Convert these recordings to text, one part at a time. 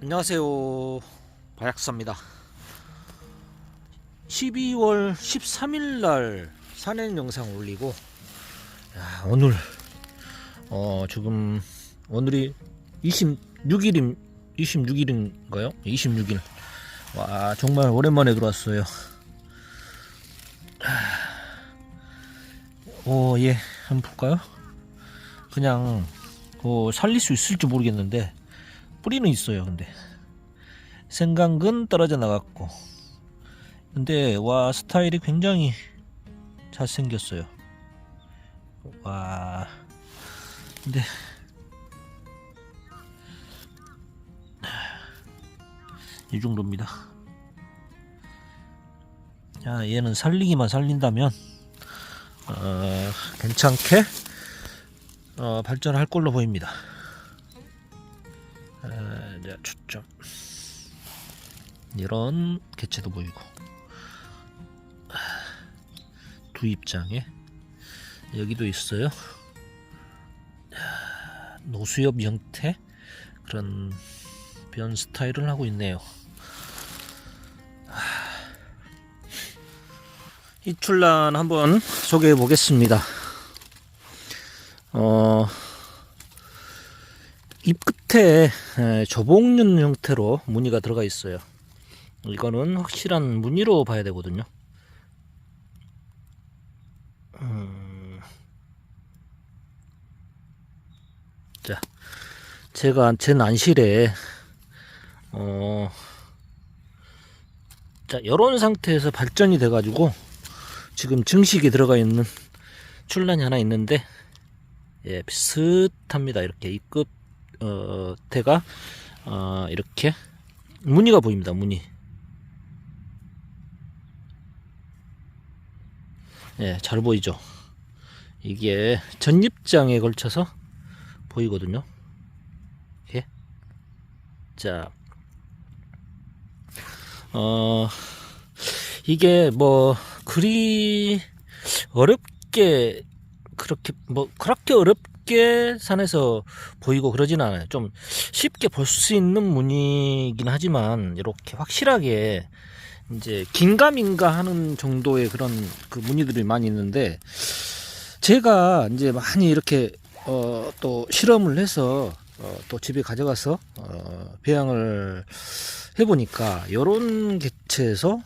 안녕하세요. 바약사입니다. 12월 13일 날 산행 영상 올리고 야, 오늘 어 지금 오늘이 26일임 26일인가요? 26일. 와 정말 오랜만에 들어왔어요. 오 예, 한번 볼까요? 그냥 어, 살릴 수 있을지 모르겠는데 뿌리는 있어요 근데. 생강근 떨어져 나갔고. 근데 와 스타일이 굉장히 잘생겼어요. 와. 근데 이 정도입니다. 자 얘는 살리기만 살린다면 어, 괜찮게 어, 발전할 걸로 보입니다 초점. 이런 개체도 보이고 아, 두 입장에 여기도 있어요. 아, 노수엽 형태 그런 변 스타일을 하고 있네요. 아, 이 출란 한번 소개해 보겠습니다. 어, 잎 끝에 에, 조복륜 형태로 무늬가 들어가 있어요. 이거는 확실한 무늬로 봐야 되거든요. 음, 자, 제가 제 난실에 어, 자 이런 상태에서 발전이 돼가지고 지금 증식이 들어가 있는 출란이 하나 있는데 예 비슷합니다. 이렇게 잎끝 어, 태가 어, 이렇게 무늬가 보입니다. 무늬. 예, 잘 보이죠? 이게 전립장에 걸쳐서 보이거든요. 예. 자, 어, 이게 뭐 그리 어렵게 그렇게 뭐 그렇게 어렵 게 산에서 보이고 그러진 않아요. 좀 쉽게 볼 수 있는 무늬이긴 하지만 이렇게 확실하게 이제 긴가민가 하는 정도의 그런 그 무늬들이 많이 있는데 제가 이제 많이 이렇게 어, 또 실험을 해서 어, 또 집에 가져가서 어, 배양을 해보니까 이런 개체에서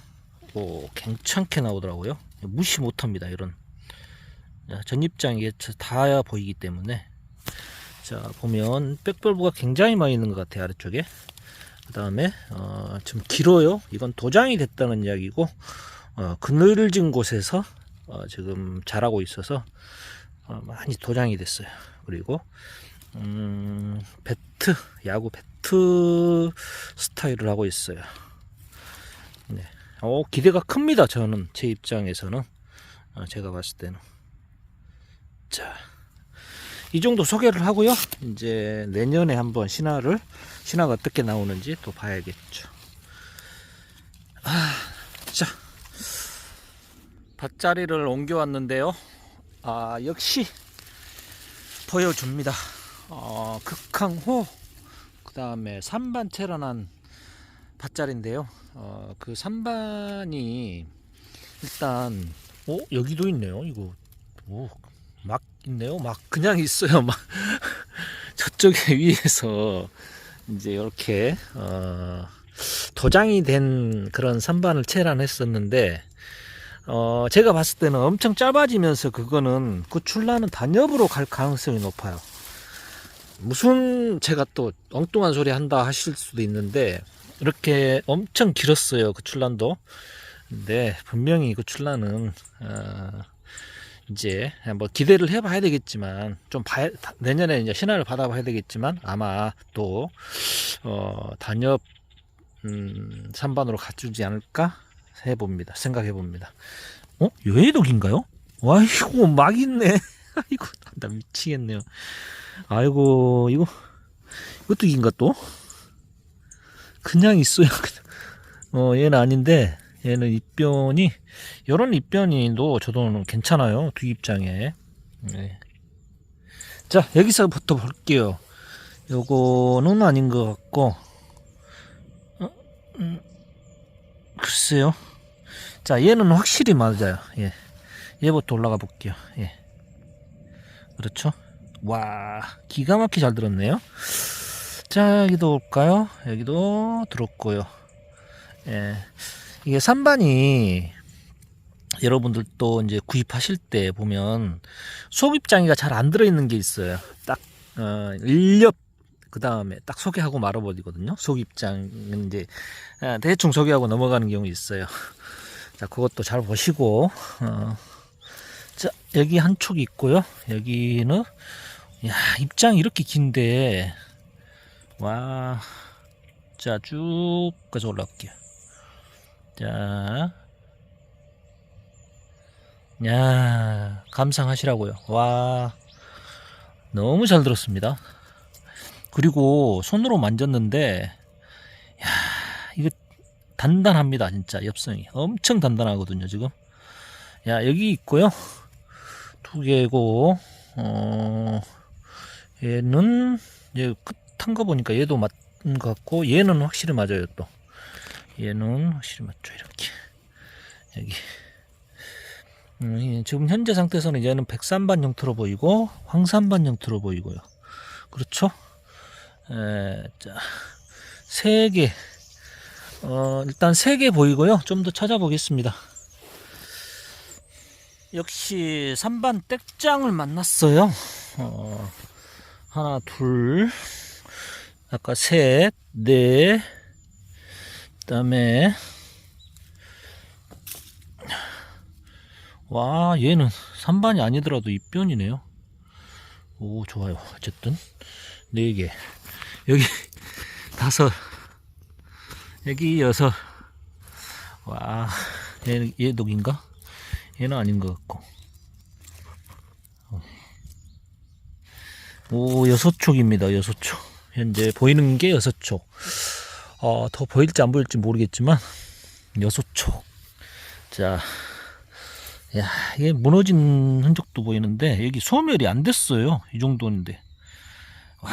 어, 괜찮게 나오더라고요. 무시 못합니다. 이런 전입장이 다 보이기 때문에. 자 보면 백벌브가 굉장히 많이 있는 것 같아요 아래쪽에. 그 다음에 어, 좀 길어요. 이건 도장이 됐다는 이야기고 어, 그늘진 곳에서 어, 지금 자라고 있어서 어, 많이 도장이 됐어요. 그리고 음, 배트 야구 배트 스타일을 하고 있어요. 네. 어, 기대가 큽니다 저는. 제 입장에서는. 어, 제가 봤을 때는 자, 이 정도 소개를 하고요. 이제 내년에 한번 신화를 신화가 어떻게 나오는지 또 봐야겠죠. 아, 자, 밭자리를 옮겨왔는데요. 아, 역시 보여줍니다. 어, 극항호, 그 다음에 산반 채란한 밭자리인데요. 어, 그 산반이 일단, 어, 여기도 있네요. 이거, 오, 막 있네요. 막 그냥 있어요. 막 저쪽에 위에서 이제 이렇게 어, 도장이 된 그런 산반을 채란했었는데 어, 제가 봤을 때는 엄청 짧아지면서 그거는 그 출라는 단엽으로 갈 가능성이 높아요. 무슨 제가 또 엉뚱한 소리 한다 하실 수도 있는데 이렇게 엄청 길었어요 그 출란도. 근데 분명히 그 출란은 어, 이제 뭐 기대를 해봐야 되겠지만 좀 봐야, 내년에 이제 신화를 받아봐야 되겠지만 아마 또 어, 단엽 음, 3반으로 갖추지 않을까 해봅니다. 생각해봅니다. 어? 여의독인가요? 와 이거 막 있네. 아이고 나 미치겠네요. 아이고 이거 이것도 인가 또? 그냥 있어요. 어 얘는 아닌데 얘는 입변이 이런 입변이도 저도 괜찮아요 뒷 입장에 네. 자 여기서부터 볼게요 요거는 아닌 것 같고 어? 음. 글쎄요 자 얘는 확실히 맞아요 예. 얘부터 올라가 볼게요 예. 그렇죠 와 기가 막히게 잘 들었네요 자 여기도 올까요 여기도 들었고요 예. 이게 산반이 여러분들도 이제 구입하실 때 보면 소입장이가 잘 안 들어있는 게 있어요. 딱, 어, 일렵, 그 다음에 딱 소개하고 말아버리거든요. 소입장은 이제 아, 대충 소개하고 넘어가는 경우 있어요. 자, 그것도 잘 보시고, 어, 자, 여기 한 촉이 있고요. 여기는, 야, 입장이 이렇게 긴데, 와, 자, 쭉까지 올라갈게요. 자, 야, 감상하시라고요. 와, 너무 잘 들었습니다. 그리고 손으로 만졌는데, 야, 이거 단단합니다, 진짜 엽성이 엄청 단단하거든요, 지금. 야, 여기 있고요. 두 개고, 어, 얘는 얘 끝한 거 보니까 얘도 맞는 것 같고, 얘는 확실히 맞아요, 또. 얘는 확실히 맞죠, 이렇게. 여기. 음, 이 지금 현재 상태에서는 얘는 백산반 형태로 보이고 황산반 형태로 보이고요. 그렇죠? 에, 자, 세 개. 어, 일단 세개 보이고요. 좀 더 찾아보겠습니다. 역시 3반 땡장을 만났어요. 어, 하나, 둘, 아까 셋, 넷, 그 다음에 와 얘는 3반이 아니더라도 입변이네요. 오 좋아요. 어쨌든 4개. 여기 다섯. 여기 여섯. 와 얘, 얘 독인가? 얘는 아닌 것 같고. 오 여섯 촉입니다. 여섯 촉. 현재 보이는 게 여섯 촉 어, 더 보일지 안 보일지 모르겠지만 여섯 촉자 야, 이게 무너진 흔적도 보이는데 여기 소멸이 안 됐어요. 이 정도인데. 와,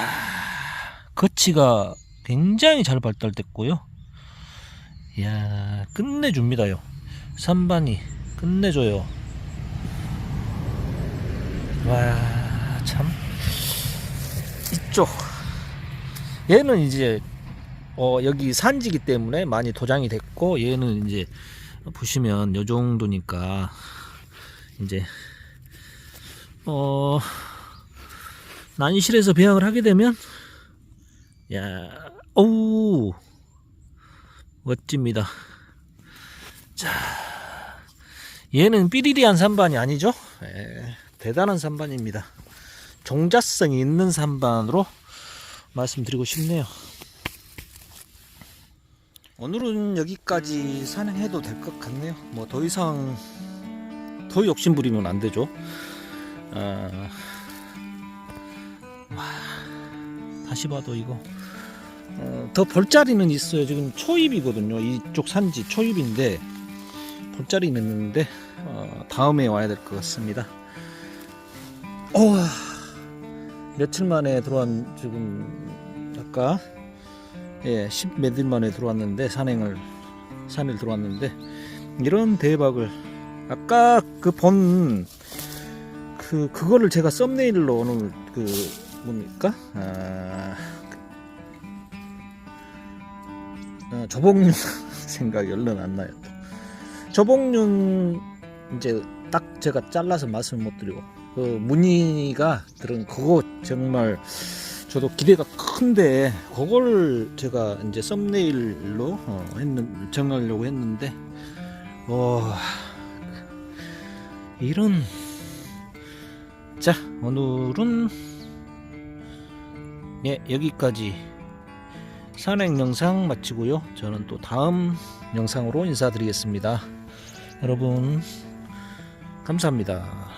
거치가 굉장히 잘 발달됐고요. 야, 끝내줍니다요. 산반이 끝내줘요. 와, 참. 이쪽. 얘는 이제 어, 여기 산지기 때문에 많이 도장이 됐고 얘는 이제 보시면 요 정도니까 이제 어 난실에서 배양을 하게 되면 야 어우 멋집니다. 자 얘는 삐리리한 산반이 아니죠? 예, 대단한 산반입니다. 종자성이 있는 산반으로 말씀드리고 싶네요 오늘은 여기까지 산행해도 될 것 같네요 뭐 더 이상 더 욕심 부리면 안 되죠. 아, 와, 다시 봐도 이거 어, 더 볼자리는 있어요. 지금 초입이거든요. 이쪽 산지 초입인데 볼자리는 있는데 어, 다음에 와야 될 것 같습니다. 어, 며칠 만에 들어온 지금 아까 예, 10몇 일 만에 들어왔는데 산행을 산을 들어왔는데 이런 대박을 아까 그 본그 그거를 제가 썸네일로 오늘 그 뭡니까 아, 아 조복륜 생각이 얼른 안 나요. 또. 조복륜 이제 딱 제가 잘라서 말씀 못 드리고 그 무늬가 들은 그거 정말 저도 기대가 큰데 그걸 제가 이제 썸네일로 어, 했는 정하려고 했는데 와 이런 자 오늘은 예 여기까지. 산행 영상 마치고요. 저는 또 다음 영상으로 인사드리겠습니다. 여러분 감사합니다